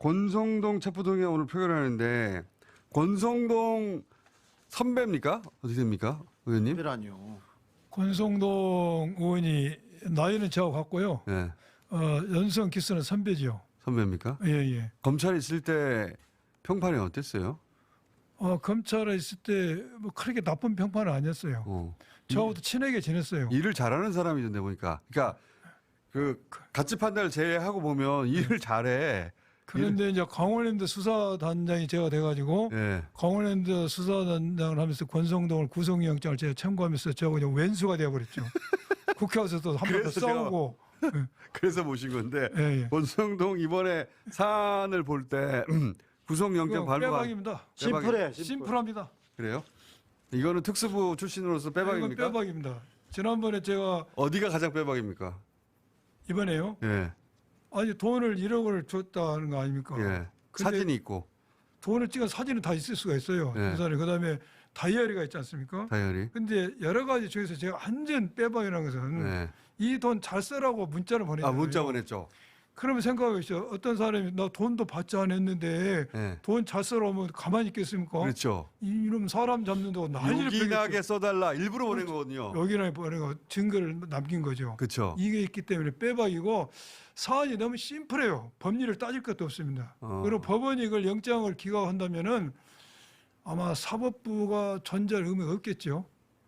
권성동 체포동의 오늘 표결 하는데 권성동 선배입니까? 어떻게 됩니까, 의원님? 특별하니요. 권성동 의원이 나이는 저하고 같고요. 예, 어, 연성 기수는 선배죠. 선배입니까? 예, 예. 검찰에 있을 때 평판이 어땠어요? 어, 검찰에 있을 때 뭐 그렇게 나쁜 평판은 아니었어요. 어. 저하고도 친하게 지냈어요. 일을 잘하는 사람이던데 보니까. 그러니까 그 가치 판단을 제외하고 보면 일을 잘해. 그런데 이제 강원랜드 수사단장이 제가 돼가지고 예. 강원랜드 수사단장을 하면서 권성동을 구속영장을 제가 청구하면서 저하고 이제 웬수가 되어버렸죠. 국회 와서도 한 번 더 그래서 제가- 싸우고. 그래서 모신 건데 예, 예. 권성동 이번에 사안을 볼 때 구속영장 그거 발부가 빼박입니다. 심플해. 심플. 심플합니다. 그래요? 이거는 특수부 출신으로서 빼박입니까? 이건 빼박입니다. 지난번에 제가 어디가 가장 빼박입니까? 이번에요. 예. 아니 돈을 1억을 줬다는 거 아닙니까? 예. 사진이 있고 돈을 찍은 사진은 다 있을 수가 있어요. 예. 부산에 그다음에 다이어리가 있지 않습니까? 다이어리. 근데 여러 가지 중에서 제가 완전 빼박이라는 것은 네. 이돈 잘 쓰라고 문자를 보냈잖아요. 아 문자 보냈죠. 그러면 생각하시죠. 어떤 사람이 나 돈도 받지 않았는데 예. 돈잘 쓰라면 가만히 있겠습니까? 그렇죠. 이놈 사람 잡는다고 난리를 펴겠죠. 써달라 일부러 보낸 거거든요. 여기나 보내고 증거를 남긴 거죠. 그렇죠. 이게 있기 때문에 빼박이고 사안이 너무 심플해요. 법리를 따질 것도 없습니다. 어. 그리고 법원이 이걸 영장을 기각한다면은 아마 사법부가 존재할 의미가 없겠죠.